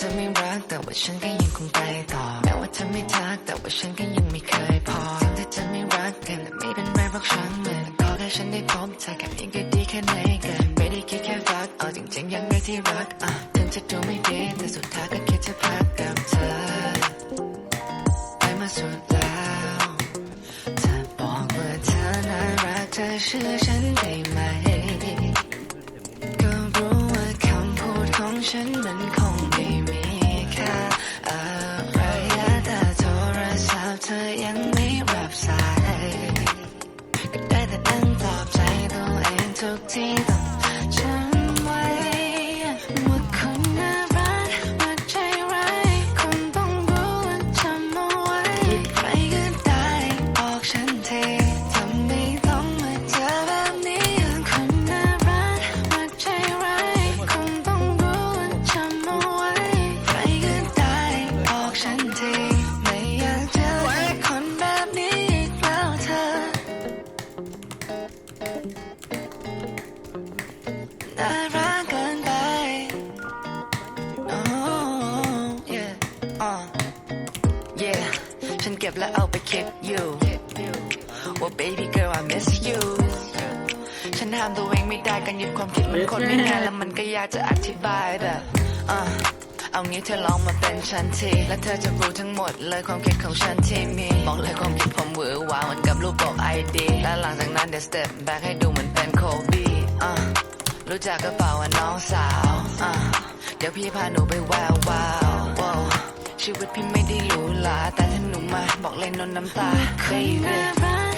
จะไม่รักแต่ว่าฉันก็ยังคงไปต่อแม้ว่าเธอไม่ทักแต่ว่าฉันก็ยังไม่เคยพอถึงเธอจะไม่รักกันไม่เป็นไรหรอกช่างมันขอแค่ฉันได้พบเธอแค่นี้ก็ดีแค่ไหนกันไม่ได้คิดแค่รักเอาจริงๆยังไงที่รักอะถึงจะดูไม่ดีแต่สุดท้ายก็คิดจะพักกับเธอไปมาสุดแล้วเธอบอกว่าเธอน่ารักเธอเชื่อฉันได้ไหมก็รู้ว่าคำพูดของฉัน ยังไม่รับสาย ก็ได้แต่นั่งปลอบใจตัวเองทุกที yeah ฉันเก็บแล้วเอาไปคิดอยู่ว่า baby girl I miss you ฉันห้ามตัวเองไม่ได้การหยุดความคิดมันคนไม่ง่ายแล้วมันก็ยากจะอธิบายแบบอะเอางี้เธอลองมาเป็นฉันทีและเธอจะรู้ทั้งหมดเลยความคิดของฉันที่มีบอกเลยความคิดผมหวือหวาเหมือนกับรูปบอกไอดีและหลังจากนั้นเดี๋ยวสเต็ปแบ็กให้ดูเหมือนเป็นโคบีอะรู้จักกระเป๋าว่าน้องสาวอะเดี๋ยวพี่พาหนูไปแวววาวว้าว ชีวิตพี่ไม่ได้หรูหราแต่ถ้าหนูมาบอกเลยนนน้ำตาเคยเรื่อง